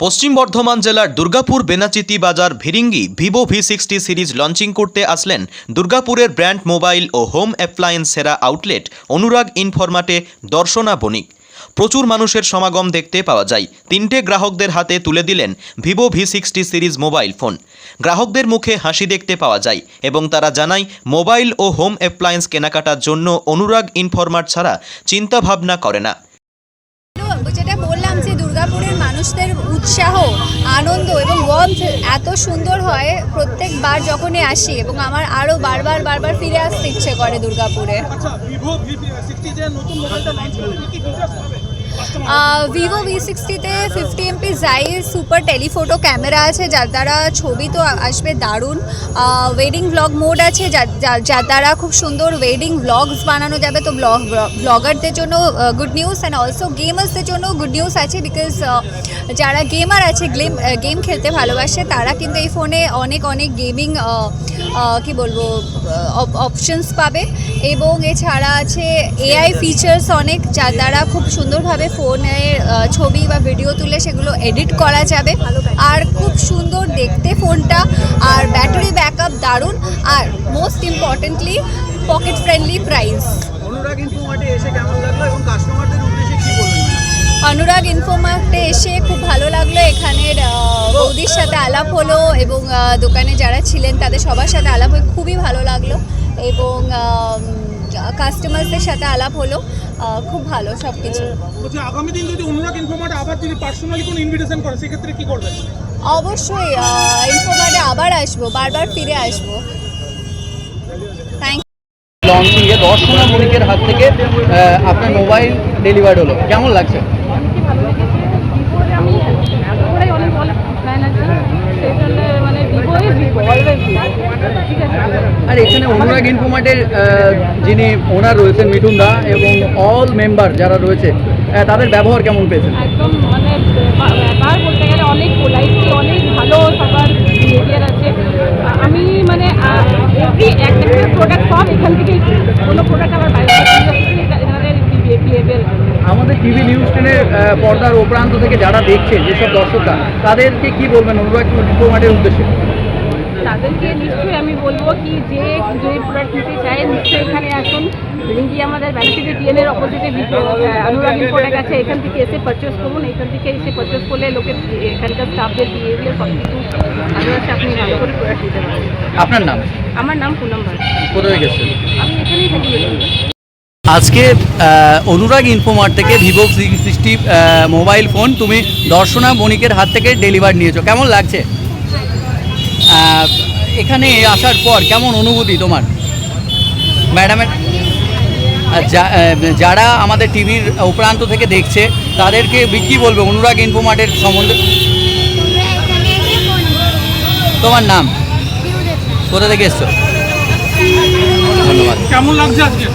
পশ্চিম বর্ধমান জেলার দুর্গাপুর বেনাচিতি বাজার Bhiringi Vivo V sixty series launching করতে আসলেন দুর্গাপুরের ব্র্যান্ড মোবাইল ও হোম অ্যাপ্লায়েন্স সেরা আউটলেট অনুরাগ ইনফরমাটে দর্শনা বণিক। প্রচুর মানুষের সমাগম দেখতে পাওয়া যায়। তিনটে গ্রাহকদের হাতে তুলে দিলেন Vivo V sixty series mobile phone. গ্রাহকদের মুখে হাসি দেখতে পাওয়া যায় এবং তারা জানায়, মোবাইল ও হোম অ্যাপ্লায়েন্স কেনাকাটার জন্য অনুরাগ ইনফরমাট ছাড়া চিন্তাভাবনা করে না তো যেটা বললাম যে দুর্গাপুরের মানুষদের উৎসাহ, আনন্দ এবং গন্ধ এত সুন্দর হয় প্রত্যেকবার যখনই আসি এবং আমার আরও বারবার বারবার ফিরে আসতে ইচ্ছে করে দুর্গাপুরে। আচ্ছা ভিভো নতুন লঞ্চ কি ফিচার্স পাবে Vivo V সিক্সটিতে fifty MP Zeiss super telephoto camera আছে, যার দ্বারা ছবি তো আসবে দারুণ। ওয়েডিং ব্লগ মোড আছে যার দ্বারা খুব সুন্দর ওয়েডিং ব্লগস বানানো যাবে। তো ব্লগ ব্লগারদের জন্য গুড নিউজ অ্যান্ড অলসো গেমার্সদের জন্য গুড নিউজ আছে বিকজ যারা গেমার আছে গেম গেম খেলতে ভালোবাসে, তারা কিন্তু এই ফোনে অনেক অনেক গেমিং কি বলব অপশনস পাবে। এবং এছাড়া আছে এআই ফিচার্স অনেক যার দ্বারা খুব সুন্দরভাবে ফোনের ছবি বা ভিডিও তুলে সেগুলো এডিট করা যাবে। আর খুব সুন্দর দেখতে ফোনটা আর ব্যাটারি ব্যাকআপ দারুণ। আর most importantly pocket friendly price Anurag ইনফোমার্টে এসে কেমন লাগল এবং কাস্টমারদের উদ্দেশ্যে কি বলবেন? অনুরাগ ইনফোমার্টে এসে আলাপ হলো এবং দোকানে যারা ছিলেন তাদের সবার সাথে আলাপ হয়ে খুবই ভালো লাগল এবং কাস্টমারদের সাথে আলাপ হলো খুব ভালো সব কিছু আগামী দিন যদি অনুরাগ ইনফোমার্টে আবার যদি পার্সোনালি কোনো ইনভিটেশন করে সেক্ষেত্রে কি করবেন? অবশ্যই ইনফোমার্টে আবার আসব বারবার ফিরে আসব। থ্যাংক লঞ্চিংয়ে দর্শনা মনিকের হাত থেকে আপনার মোবাইল ডেলিভার্ড হলো। কেমন লাগছে কি ভালো লেগেছে ভিভোর আমি ওরাই অনেক অনেক প্ল্যান আছে সেই জন্য মানে ভিভোই ভিভো অলওয়েজ ভিভো ঠিক আছে আর অনুরাগ ইনফোমার্টের যিনি ওনার রয়েছেন মিঠুন দা এবং অল মেম্বার যারা রয়েছে তাদের ব্যবহার কেমন পেয়েছেন? একদম মানে বা- ব্যাপার বলতে গেলে অনেক পোলাইটলি অনেক ভালো সবার বিহেভিয়ার আছে। আমি মানে এভরি একটা প্রোডাক্ট সব এখান থেকেই কিনি। প্রোডাক্ট আমার বাইরে থেকে বিহেভিয়ার আমাদের টিভি নিউজ টেনের পর্দার ও প্রান্ত থেকে যারা দেখছে যেসব দর্শকরা তাদেরকে কি বলবেন অনুরাগ ইনফোমার্টের উদ্দেশ্যে? তাদেরকে নিশ্চয়ই আমি বলব কি যে যে প্রোডাক্ট নিতে চায় নিশ্চয়ই এখানে আসুন। রিঙ্গি আমাদের ব্যানাচিতে টিএনের অপোজিটে অনুরাগ প্রোডাক্ট আছে এখান থেকে এসে পারচেস করুন। এখান থেকে এসে পারচেস করলে লোকের এখানকার স্টাফদের বিহেভিয়ার সব কিছু ভালো আছে আপনি ভালো করে প্রোডাক্ট নিতে পারেন আপনার নাম? আমার নাম পুনম কোথায় গেছেন? আমি এখানেই থাকি। আজকে অনুরাগ ইনফোমার্ট থেকে ভিভো সিক্সটি মোবাইল ফোন তুমি দর্শনা বণিকের হাত থেকে ডেলিভার নিয়েছো। কেমন লাগছে? এখানে আসার পর কেমন অনুভূতি তোমার? ম্যাডামের যারা আমাদের টিভির উপরান্ত থেকে দেখছে, তাদেরকে কি বলবে অনুরাগ ইনফোমার্টের সম্বন্ধে? তোমার নাম? কোথা থেকে এসছো? ধন্যবাদ। কেমন লাগছে আজকে?